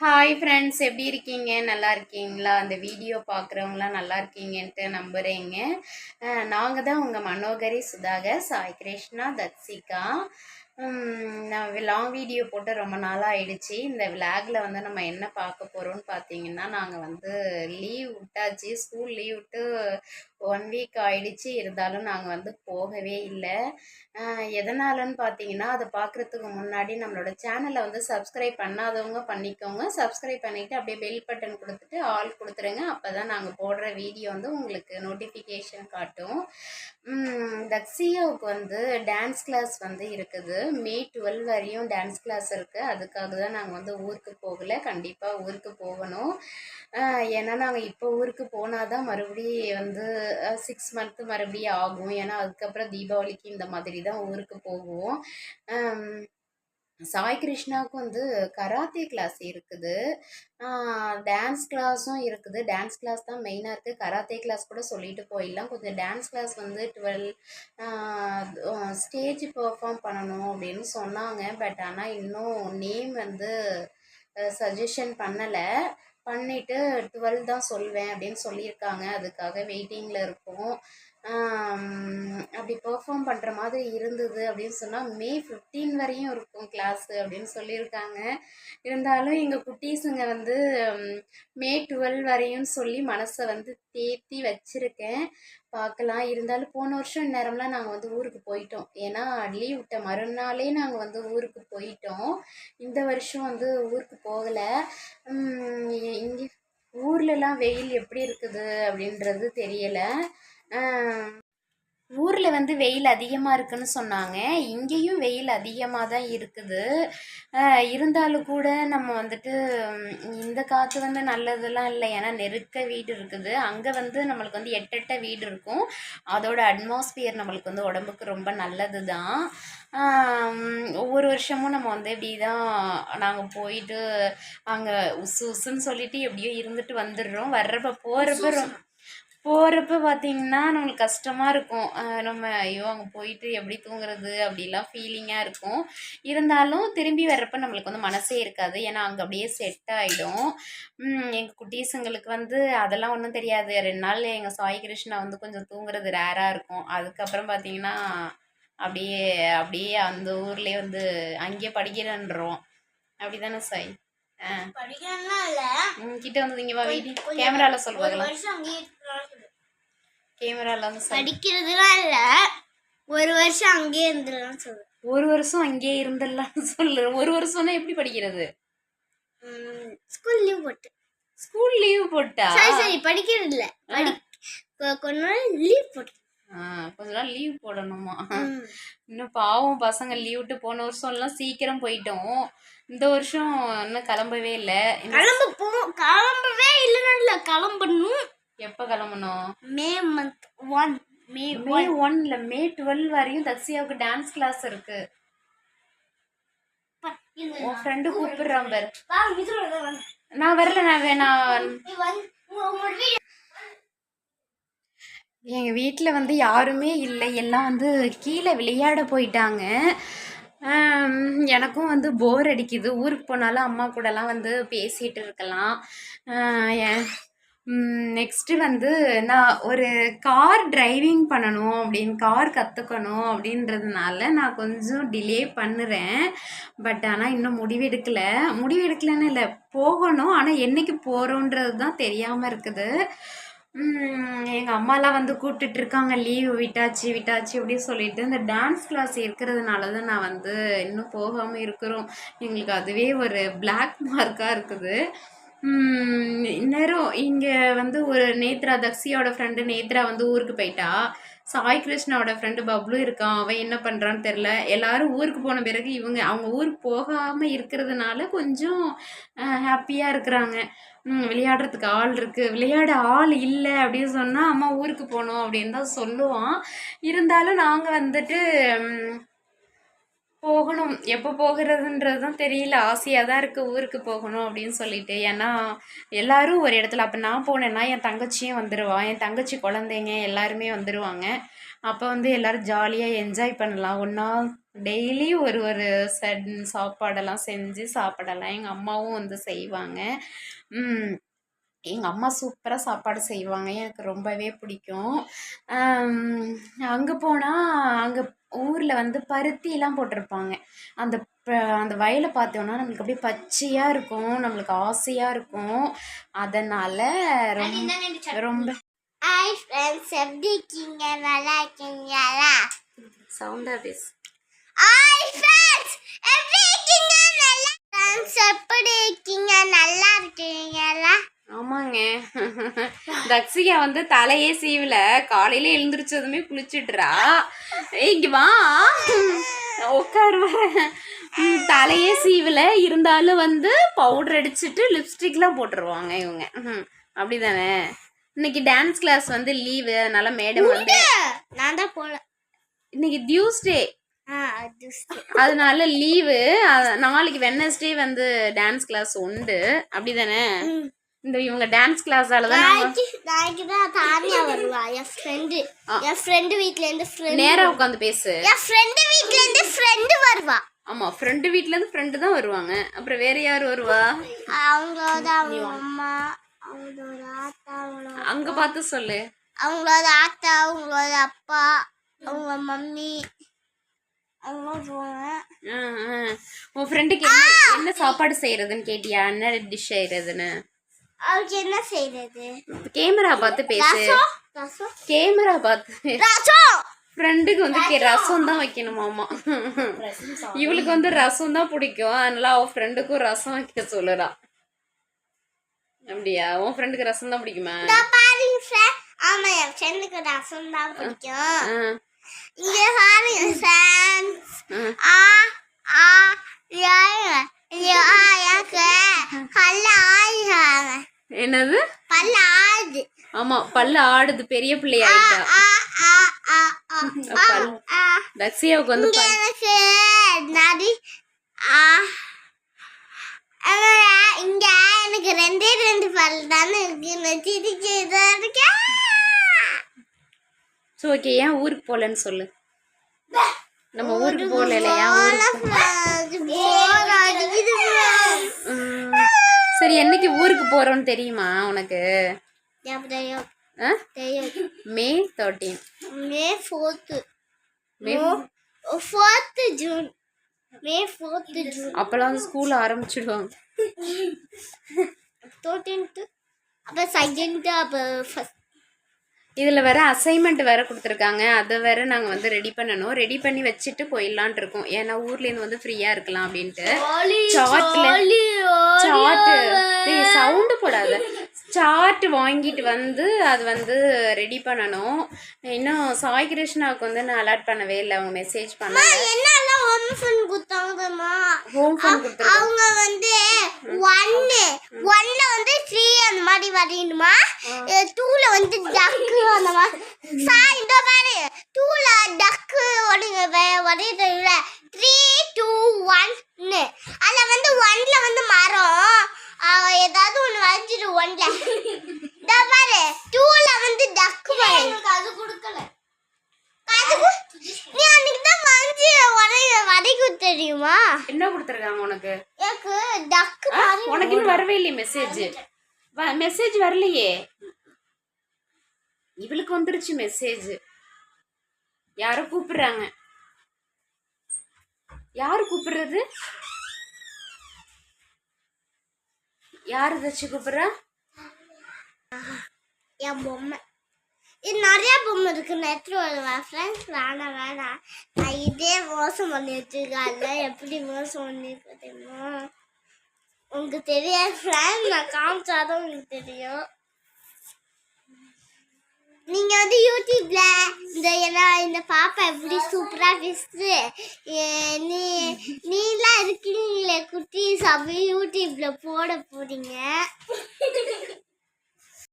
Hi friends எப்படி இருக்கீங்க? நல்லா இருக்கீங்களா? அந்த வீடியோ பார்க்குறவங்களாம் நல்லா இருக்கீங்கன்ட்டு நம்புகிறேங்க நாங்கள் தான் உங்கள் மனோகரி சுதாகர் சாய் கிருஷ்ணா தத்சிகா நான் லாங் வீடியோ போட்டு ரொம்ப நாளாக ஆயிடுச்சு இந்த விளாகில் வந்து நம்ம என்ன பார்க்க போகிறோம்னு பார்த்தீங்கன்னா நாங்கள் வந்து லீவ் விட்டாச்சு. ஸ்கூல் லீவ் விட்டு ஒன் வீக் ஆயிடுச்சு. இருந்தாலும் நாங்கள் வந்து போகவே இல்லை. எதனாலன்னு பார்த்தீங்கன்னா அதை பார்க்குறதுக்கு முன்னாடி நம்மளோட சேனலை வந்து சப்ஸ்கிரைப் பண்ணாதவங்க பண்ணிக்கோங்க. சப்ஸ்கிரைப் பண்ணிவிட்டு அப்படியே பெல் பட்டன் கொடுத்துட்டு ஆல் கொடுத்துருங்க. அப்போ தான் நாங்கள் போடுற வீடியோ வந்து உங்களுக்கு நோட்டிஃபிகேஷன் காட்டும். தக்ஸியோவுக்கு வந்து டான்ஸ் கிளாஸ் வந்து இருக்குது. மே டுவெல் வரையும் டான்ஸ் கிளாஸ் இருக்குது அதுக்காக தான் நாங்கள் வந்து ஊருக்கு போகலை. கண்டிப்பாக ஊருக்கு போகணும். ஏன்னா நாங்கள் இப்போ ஊருக்கு போனால் தான் மறுபடியும் வந்து சிக்ஸ் மந்த்து மறுபடியும் ஆகும். ஏன்னா அதுக்கப்புறம் தீபாவளிக்கு இந்த மாதிரி தான் ஊருக்கு போகுவோம் சாய் கிருஷ்ணாவுக்கு வந்து கராத்தே கிளாஸ் இருக்குது. டான்ஸ் கிளாஸும் இருக்குது. டான்ஸ் கிளாஸ் தான் மெயினாக இருக்குது கராத்தே கிளாஸ் கூட சொல்லிட்டு போயிடலாம். கொஞ்சம் டான்ஸ் கிளாஸ் வந்து டுவெல் ஸ்டேஜ் பெர்ஃபார்ம் பண்ணணும் அப்படின்னு சொன்னாங்க. பட் ஆனால் இன்னும் நேம் வந்து சஜஷன் பண்ணலை. பண்ணிவிட்டு டுவெல் தான் சொல்வேன் அப்படின்னு சொல்லியிருக்காங்க. அதுக்காக வெயிட்டிங்கில் இருக்கோம். அப்படி பெர்ஃபார்ம் பண்ணுற மாதிரி இருந்தது அப்படின்னு சொன்னால் மே ஃபிஃப்டீன் வரையும் இருக்கும் கிளாஸு அப்படின்னு சொல்லியிருக்காங்க. இருந்தாலும் எங்கள் குட்டீஸுங்க வந்து மே டுவெல் வரையும் சொல்லி மனசை வந்து தேத்தி வச்சுருக்கேன். பார்க்கலாம். இருந்தாலும் போன வருஷம் இந்நேரம்லாம் நாங்கள் வந்து ஊருக்கு போயிட்டோம். ஏன்னா லீவ் விட்ட மறுநாளே நாங்கள் வந்து ஊருக்கு போயிட்டோம். இந்த வருஷம் வந்து ஊருக்கு போகலை. இங்கே ஊர்லலாம் வெயில் எப்படி இருக்குது அப்படின்றது தெரியலை. ஊரில் வந்து வெயில் அதிகமாக இருக்குன்னு சொன்னாங்க. இங்கேயும் வெயில் அதிகமாக தான் இருக்குது. இருந்தாலும் கூட நம்ம வந்துட்டு இந்த காற்று வந்து நல்லதெல்லாம் இல்லை. ஏன்னா நெருக்க வீடு இருக்குது. அங்கே வந்து நம்மளுக்கு வந்து எட்டெட்ட வீடு இருக்கும். அதோட அட்மாஸ்பியர் நம்மளுக்கு வந்து உடம்புக்கு ரொம்ப நல்லது தான். ஒவ்வொரு வருஷமும் நம்ம வந்து இப்படி தான் நாங்கள் போயிட்டு அங்கே உசு உசுன்னு சொல்லிட்டு எப்படியோ இருந்துட்டு வந்துடுறோம். வர்றப்ப போகிறப்ப ரொம்ப போகிறப்ப பார்த்தீங்கன்னா நம்மளுக்கு கஷ்டமாக இருக்கும். நம்ம ஐயோ அங்கே போயிட்டு எப்படி தூங்குறது? அப்படிலாம் ஃபீலிங்காக இருக்கும். இருந்தாலும் திரும்பி வர்றப்ப நம்மளுக்கு வந்து மனசே இருக்காது. ஏன்னா அங்கே அப்படியே செட் ஆகிடும் எங்கள் குட்டீஸுங்களுக்கு வந்து அதெல்லாம் ஒன்றும் தெரியாது. ரெண்டு நாள் எங்கள் சாய் கிருஷ்ணா வந்து கொஞ்சம் தூங்குறது ரேராக இருக்கும். அதுக்கப்புறம் பார்த்தீங்கன்னா அப்படியே அப்படியே அந்த ஊர்லேயே வந்து அங்கேயே படிக்கிறேன்றோம். அப்படி தானே சாய் கிட்ட வந்து இங்கே வா வீடி கொஞ்சம் கேமராவில் ஒரு சொல்லுவாங்களா சாய் படிக்கிறதுலாம் இல்ல. ஒரு வருஷம் அங்கேயே இருந்துடலாம் சொல்லு. ஒரு வருஷம் அங்கேயே இருந்துடலாம்னு சொல்லு. ஒரு வருஷம்னா எப்படி படிக்கிறது? ஸ்கூல் லீவ் போட்டு. ஸ்கூல் லீவ் போட்டா? சரி சரி படிக்கிறது இல்ல. படி கொஞ்ச நாள் லீவ் போட்டு கொஞ்ச நாள் லீவ் போடணுமா. இன்னும் பாவம் பசங்க லீவ் விட்டு போன வருஷம் எல்லாம் சீக்கிரம் போயிட்டோம். இந்த வருஷம் இன்னும் கிளம்பவே இல்லை. கிளம்ப போ கிளம்பவே இல்லைன்னா இல்ல. கிளம்பணும். எப்போ கிளம்பணும்? மே மந்த் ஒன் மே மே ஒன்ல மே டுவெல் வரையும் தக்ஷியாவுக்கு டான்ஸ் கிளாஸ் இருக்கு. உன் ஃப்ரெண்டு கூப்பிடுறான் பாரு. நான் வரல நான் வேணா எங்கள் வீட்டில் வந்து யாருமே இல்லை. எல்லாம் வந்து கீழே விளையாட போயிட்டாங்க. எனக்கும் வந்து போர் அடிக்குது. ஊருக்கு போனாலும் அம்மா கூடலாம் வந்து பேசிகிட்டு இருக்கலாம். நெக்ஸ்ட்டு வந்து நான் ஒரு கார் டிரைவிங் பண்ணணும் அப்படின்னு கார் கற்றுக்கணும் அப்படின்றதுனால நான் கொஞ்சம் டிலே பண்ணுறேன். பட் ஆனால் இன்னும் முடிவெடுக்கல முடிவெடுக்கலன்னு இல்லை போகணும். ஆனால் என்னைக்கு போகிறோன்றது தான் தெரியாமல் இருக்குது. எங்கள் அம்மாலாம் வந்து கூப்பிட்டுட்டு இருக்காங்க லீவு விட்டாச்சு விட்டாச்சு அப்படின்னு சொல்லிட்டு. இந்த டான்ஸ் கிளாஸ் இருக்கிறதுனால தான் நான் வந்து இன்னும் போகாமல் இருக்கிறோம். எங்களுக்கு அதுவே ஒரு பிளாக் மார்க்காக இருக்குது. உம், இந்நேரம் இங்கே வந்து ஒரு நேத்ரா தக்ஷியோட ஃப்ரெண்டு நேத்ரா வந்து ஊருக்கு போயிட்டா. சாய் கிருஷ்ணாவோட ஃப்ரெண்டு பப்ளு இருக்கான். அவன் என்ன பண்ணுறான்னு தெரில எல்லாரும் ஊருக்கு போன பிறகு இவங்க அவங்க ஊருக்கு போகாமல் இருக்கிறதுனால கொஞ்சம் ஹாப்பியாக இருக்கிறாங்க. ம், விளையாடுறதுக்கு ஆள் இருக்குது விளையாட ஆள் இல்லை அப்படின்னு சொன்னால் அம்மா ஊருக்கு போகணும் அப்படின்னு தான் சொல்லுவான். இருந்தாலும் நாங்கள் வந்துட்டு ம், போகணும். எப்போ போகிறதுன்றதும் தெரியல. ஆசையாக தான் இருக்குது ஊருக்கு போகணும் அப்படின்னு சொல்லிட்டு. ஏன்னா எல்லாரும் ஒரு இடத்துல. அப்போ நான் போனேன்னா என் தங்கச்சியும் வந்துடுவா என் தங்கச்சி குழந்தைங்க எல்லாருமே வந்துடுவாங்க அப்போ வந்து எல்லோரும் ஜாலியாக என்ஜாய் பண்ணலாம். ஒன்றா டெய்லி ஒரு ஒரு சட் சாப்பாடெல்லாம் செஞ்சு சாப்பிடலாம். எங்கள் அம்மாவும் வந்து செய்வாங்க. எங்கள் அம்மா சூப்பராக சாப்பாடு செய்வாங்க. எனக்கு ரொம்பவே பிடிக்கும். அங்கே போனால் அங்கே ஊரில் வந்து பருத்திலாம் போட்டிருப்பாங்க. அந்த ப- அந்த வயலை பார்த்தோன்னா நம்மளுக்கு அப்படியே பச்சையாக இருக்கும். நம்மளுக்கு ஆசையாக இருக்கும். அதனால் ரொம்ப ரொம்ப ஹாய் ஃப்ரெண்ட்ஸ் எப்படி இருக்கீங்க? நல்லா இருக்கீங்களா? சவுண்டாக பேசு ஹாய் ஃப்ரெண்ட்ஸ் எப்படி இருக்கீங்க? நல்லா ஃப்ரெண்ட்ஸ் எப்படி இருக்கீங்க? நல்லா இருக்கீங்களா? ஆமாங்க. தக்ஷிகா வந்து தலையே சீவல காலையில எழுந்திரிச்சதுமே குளிச்சிடுறா. இங்க வா. உட்காரு வரேன். ம், தலையே சீவல இருந்தாலும் வந்து பவுடர் அடிச்சிட்டு லிப்ஸ்டிக்லாம் போட்டுருவாங்க இவங்க. அப்படிதானே. இன்னைக்கு டான்ஸ் கிளாஸ் வந்து லீவு அதனால மேடம் வந்து நான் தான் போல. இன்னைக்கு டியூஸ்டே. அதனால லீவு நாளைக்கு வெனஸ்டே வந்து டான்ஸ் கிளாஸ் உண்டு. அப்படிதானே. இந்த இவங்க டான்ஸ் கிளாஸால தான் நாங்க நாளைக்கு நாளைக்கு தான் தானியா வருவா. என் ஃப்ரெண்டு என் ஃப்ரெண்டு வீட்ல இருந்து ஃப்ரெண்ட் நேரா பேசு. என் ஃப்ரெண்டு வீட்ல இருந்து ஃப்ரெண்டு வருவா. ஆமா ஃப்ரெண்டு வீட்ல இருந்து ஃப்ரெண்டு தான் வருவாங்க. அப்புறம் வேற யார் வருவா? அவங்களோட அவங்க அம்மா அவங்களோட ஆத்தா அவங்களோட அங்க பார்த்து சொல்லு. அவங்களோட ஆத்தா அவங்களோட அப்பா அவங்க மம்மி. உன் ஃப்ரெண்டுக்கு என்ன என்ன சாப்பாடு செய்யறதுன்னு கேட்டியா? என்ன டிஷ் செய்யறதுன்னு? அவருக்கு என்ன செய்யறது கேமரா பார்த்து பேசு. கேமரா பார்த்து ரசம்? ஃப்ரெண்டுக்கு வந்து ரசம். தான் வைக்கணுமாமா இவளுக்கு வந்து ரசம் தான் பிடிக்கும். அதனால அவ ஃப்ரெண்டுக்கும் ரசம் வைக்க சொல்லுறா. அப்படியா? உன் ஃப்ரெண்டுக்கு ரசம் தான் பிடிக்குமா? பாருங்க ஃப்ரெண்ட் ஆமா என் ஃப்ரெண்டுக்கு ரசம் தான் பிடிக்கும். இங்க பாருங்க ஃப்ரெண்ட்ஸ் ஆ. ஆ என்னது? பல்ல ஆடுது. ஆமா பல்லு ஆடுது. பெரிய பிள்ளை ஆயிட்டா. ஆ ஆ ஆ ஆ. ஆ பல் ஆ லக்ஸியாவுக்கு வந்து இங்க எனக்கு ரெண்டே ரெண்டு பல் தானே இருக்கு. ஸோ ஓகே ஏன் ஊருக்கு போகலன்னு சொல்லு. நம்ம ஊருக்கு போகல இல்லையா ஊருக்கு போறோம்னு தெரியுமா உனக்கு? May thirteen May fourth May fourth June May fourth June அப்பெல்லாம் ஸ்கூல் ஆரம்பிச்சிடுவாங்க தேர்ட்டீன்த்து அப்போ செகண்ட் அப்போ ஃபஸ்ட் இதில் வேற அசைன்மெண்ட் வேற கொடுத்துருக்காங்க. அதை வேற நாங்கள் வந்து ரெடி பண்ணணும். ரெடி பண்ணி வச்சுட்டு போயிடலான்ட்டு இருக்கோம். ஏன்னா ஊர்லேருந்து வந்து ஃப்ரீயாக இருக்கலாம் அப்படின்ட்டு. சார்ட்ல சார்ட்டு சவுண்டு போடாத. சார்ட் வாங்கிட்டு வந்து அது வந்து ரெடி பண்ணணும். இன்னும் சாய் கிருஷ்ணாவுக்கு வந்து நான் அலர்ட் பண்ணவே இல்லை. அவங்க மெசேஜ் பண்ண என்னெல்லாம் ஹோம் ஃபோன் கொடுத்தாங்கம்மா. ஹோம் ஃபோன் கொடுத்துருக்கோம். அவங்க வந்து ஒன்னு ஒன்ல வந்து த்ரீ அந்த மாதிரி வரையணுமா? டூல வந்து டக்கு அந்த மாதிரி. சார் இந்த பாரு டூல டக்கு ஒடுங்க வரையல த்ரீ டூ ஒன்னு அதில் வந்து ஒன்ல வந்து மரம் அவ ஏதாவது ஒன்று வரைஞ்சிடு ஒன்ல இந்த பாரு டூல வந்து டக்கு எனக்கு அது கொடுக்கல அதுக்கு நீ அன்னைக்கு தான் வரைஞ்சி வரைய வரைக்கும் தெரியுமா என்ன கொடுத்துருக்காங்க உனக்கு? எனக்கு டக்கு உனக்கு இன்னும் வரவே இல்லையே மெசேஜ் மெசேஜ் வரலையே. இவளுக்கு வந்துருச்சு மெசேஜ் யாரோ கூப்பிடுறாங்க. யாரு கூப்பிடுறது? யாரு தச்சு கூப்பிடுறா? என் பொம்மை. இது நிறைய பொம்மை இருக்கு. நான் வருவேன். ஃப்ரெண்ட்ஸ் வேணாம் வேணாம். நான் இதே மோசம் பண்ணி வச்சிருக்காங்க எப்படி மோசம் பண்ணிருக்க தெரியுமா? உங்களுக்கு தெரியாது. ஃப்ரெண்ட் நான் காமிச்சாதான் உங்களுக்கு தெரியும். நீங்க வந்து யூடியூப்ல இந்த ஏன்னா இந்த பாப்பா எப்படி சூப்பரா பேசுது ஏ, நீ நீலாம் இருக்கீங்களே குட்டி அப்படி யூடியூப்ல போட போறீங்க.